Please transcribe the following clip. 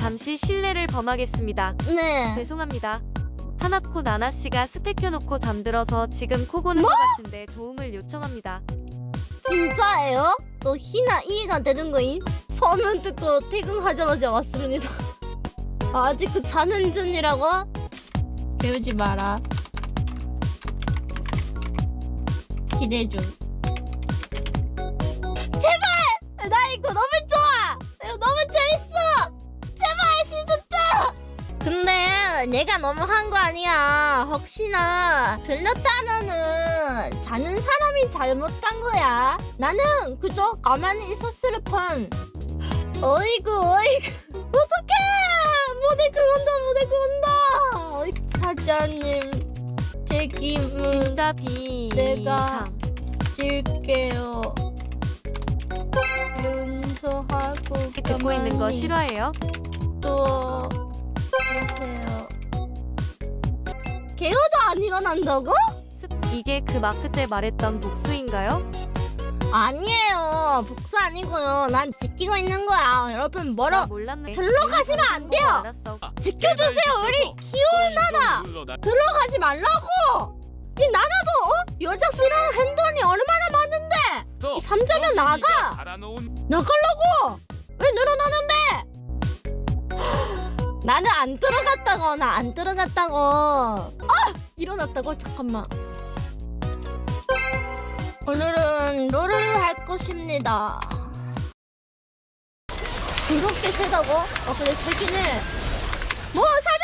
잠시 실례를 범하겠습니다. 네. 죄송합니다. 하나코 나나 씨가 스펙 켜놓고 잠들어서 지금 코 고는 것 같은데 도움을 요청합니다. 진짜예요? 또 희나 이해가 되는 거임? 서면 듣고 퇴근하자마자 왔습니다. 아직 그 자는 중이라고? 배우지 마라. 기대 중. 내가 너무 한 거 아니야. 혹시나 들렸다면은 자는 사람이 잘못한 거야. 나는 그저 가만히 있었을 뿐. 어이구 어이구 어떡해 모델 그런다 모델 어이, 사장님 제 기분 비상. 내가 쉴게요 윤서하고 듣고 있는 거 싫어해요? 또 개어도 안 일어난다고? 습- 이게 그 마크 때 말했던 복수인가요? 아니에요 복수 아니고요 난 지키고 있는 거야 여러분 나 뭐라 몰랐네. 절로 가시면 안 돼요. 알았어. 지켜주세요 우리 키운 나나 들어가지 말라고 이 나나도 어? 여자스러운 행동이 얼마나 많은데 이 삼자면 나가 나가려고 왜 늘어나는데 나는 안 들어갔다고 나 안 들어갔다고. 아 일어났다고? 잠깐만. 오늘은 롤을 할 것입니다. 그렇게 세다고? 어 그래 세긴 해뭐 사